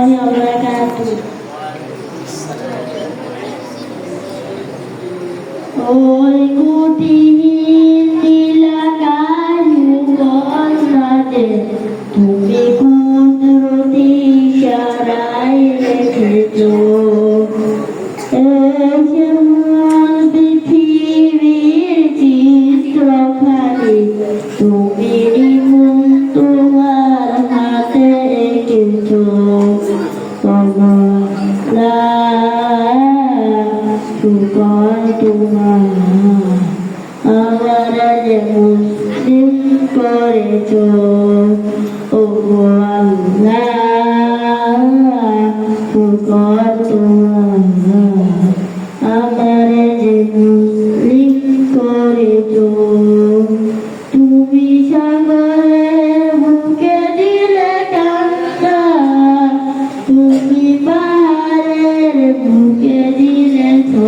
وبركاته ওই কুটিহীন নীলাকায়ু বন্যাতে তুমি কুদরতি ইশারায় রেখেছো শুকর তোমার আমার যে মুসলিম করেছ ও আল্লাহ তোমার আমার যে মুসলিম করেছ তুমি সাগরের বুকে দিলে কান্না, তুমি পাহাড়ের বুকে দিলে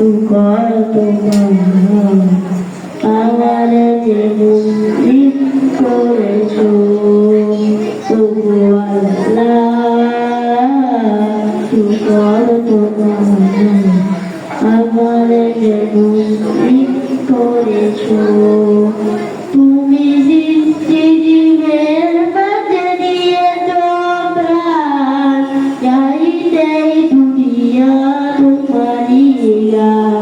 শুকর তোমার আমার যে মুসলিম করেছ, তবু শুকর তোমার আমার যে মুসলিম করেছ, তুমি জীবের মাঝে দিয়েছ প্রাণ চাইতেই দুনিয়া। Hallelujah.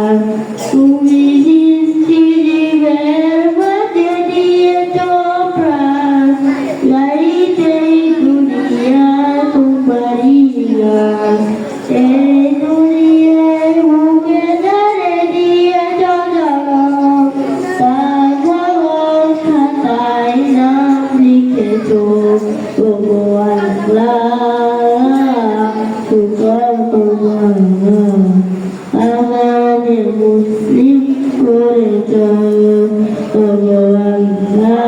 মুসলিম আল্লাহ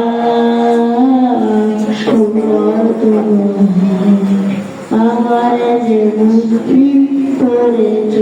আমার যে মুসলিম করেছ